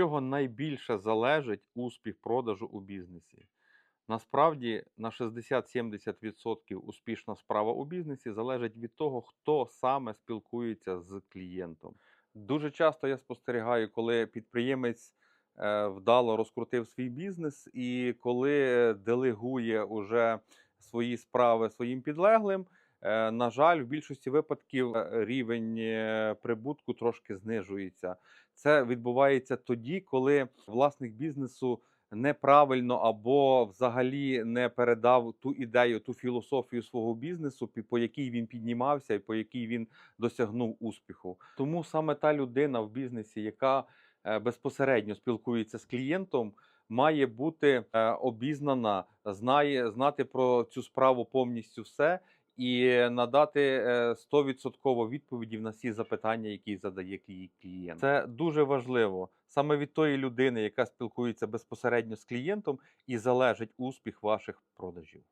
чого найбільше залежить успіх продажу у бізнесі? Насправді на 60-70% успішна справа у бізнесі залежить від того, хто саме спілкується з клієнтом. Дуже часто я спостерігаю, коли підприємець е, вдало розкрутив свій бізнес, і коли делегує уже свої справи своїм підлеглим, на жаль, в більшості випадків е, рівень е, прибутку трошки знижується. Це відбувається тоді, коли власник бізнесу неправильно або взагалі не передав ту ідею, ту філософію свого бізнесу, по якій він піднімався і по якій він досягнув успіху. Тому саме та людина в бізнесі, яка е, безпосередньо спілкується з клієнтом, має бути е, обізнана, знає знати про цю справу повністю все. І надати е, 100% відповіді на всі запитання, які задає клієнт. Це дуже важливо саме від тої людини, яка спілкується безпосередньо з клієнтом, і залежить успіх ваших продажів.